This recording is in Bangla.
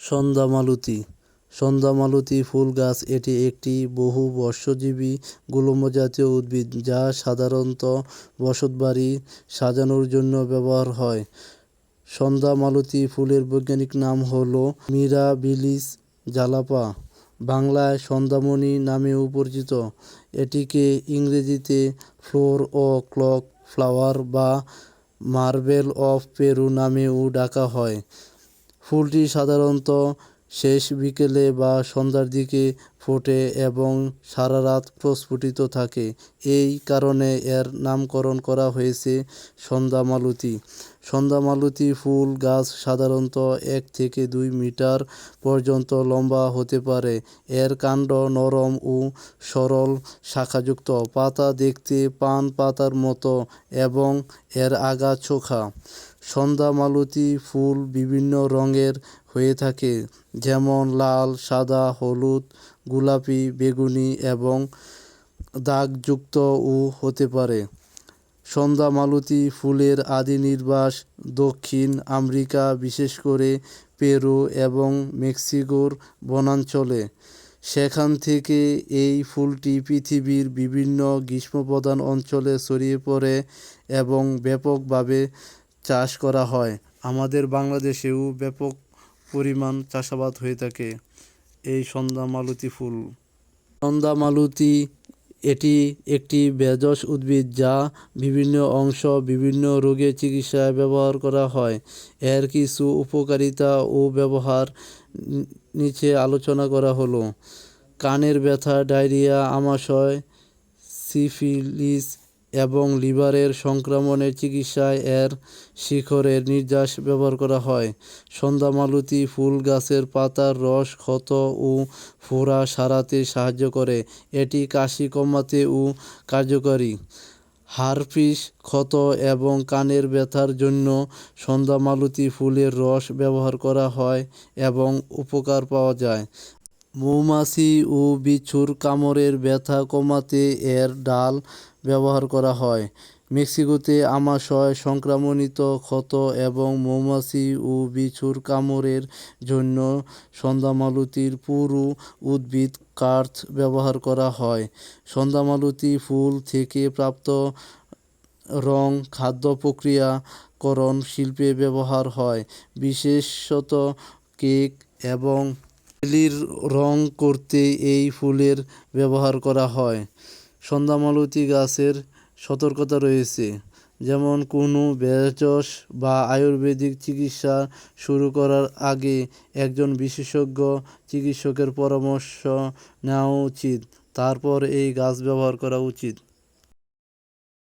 সন্ধ্যামালতী। সন্ধ্যামালতী ফুল গাছ এটি একটি বহু বহুবর্ষজীবী গুল্মজাতীয় উদ্ভিদ যা সাধারণত বসতবাড়ি সাজানোর জন্য ব্যবহার হয়। সন্ধ্যা সন্ধ্যামালতী ফুলের বৈজ্ঞানিক নাম হল মিরাবিলিস জালাপা বাংলায় সন্ধ্যামণি নামেও পরিচিত। এটিকে ইংরেজিতে ফ্লোর ও ক্লক ফ্লাওয়ার বা মার্বেল অফ পেরু নামেও ডাকা হয়। ফুলটি সাধারণত শেষ বিকেলে বা সন্ধ্যার দিকে ফোটে এবং সারা রাত প্রস্ফুটিত থাকে। এই কারণে এর নামকরণ করা হয়েছে সন্ধ্যামালতী সন্ধ্যামালতী ফুল গাছ সাধারণত এক থেকে দুই মিটার পর্যন্ত লম্বা হতে পারে। এর কাণ্ড নরম ও সরল শাখাযুক্ত। পাতা দেখতে পান পাতার মতো এবং এর আগা চোখা। সন্ধ্যামালতী ফুল বিভিন্ন রঙের হয়ে থাকে, যেমন লাল, সাদা, হলুদ, গোলাপি, বেগুনি এবং দাগযুক্তও হতে পারে। সন্ধ্যামালতী ফুলের আদি নির্বাস দক্ষিণ আমেরিকা, বিশেষ করে পেরু এবং মেক্সিকোর বনাঞ্চলে। সেখান থেকে এই ফুলটি পৃথিবীর বিভিন্ন গ্রীষ্মপ্রধান অঞ্চলে ছড়িয়ে পড়ে এবং ব্যাপকভাবে চাষ করা হয়। আমাদের বাংলাদেশেও ব্যাপক পরিমাণ চাষাবাদ হয়ে থাকে। এই সন্ধ্যামালতী ফুল। সন্ধ্যামালতী এটি একটি ভেষজ উদ্ভিদ যা বিভিন্ন অংশ বিভিন্ন রোগের চিকিৎসায় ব্যবহার করা হয়। এর কিছু উপকারিতা ও ব্যবহার নিচে আলোচনা করা হলো। কানের ব্যথা, ডায়রিয়া, আমাশয়, সিফিলিস এবং লিভারের সংক্রমণের চিকিৎসায় এর শিকড়ের নির্যাস ব্যবহার করা হয়। সন্ধ্যামালতী ফুল গাছের পাতার রস, ক্ষত ও ফোড়া সারাতে সাহায্য করে। এটি কাশি কমাতেও কার্যকরী। হারপিস ক্ষত এবং কানের ব্যথার জন্য সন্ধ্যামালতী ফুলের রস ব্যবহার করা হয় এবং উপকার পাওয়া যায়। মৌমাছি ও বিছুর কামড়ের ব্যথা কমাতে এর ডাল ব্যবহার করা হয়। মেক্সিকোতে আমাশয় সংক্রমণিত ক্ষত এবং মৌমাছি ও বিছুর কামড়ের জন্য সন্ধ্যামালতীর পুরু উদ্ভিদ কার্থ ব্যবহার করা হয়। সন্ধ্যামালতী ফুল থেকে প্রাপ্ত রং, খাদ্য প্রক্রিয়াকরণ শিল্পে ব্যবহার হয়। বিশেষত কেক এবং জেলির রং করতে এই ফুলের ব্যবহার করা হয়। সন্ধ্যামালতী গাছের সতর্কতা রয়েছে, যেমন কোনো ভেষজ বা আয়ুর্বেদিক চিকিৎসা শুরু করার আগে একজন বিশেষজ্ঞ চিকিৎসকের পরামর্শ নেওয়া উচিত। তারপর এই গাছ ব্যবহার করা উচিত।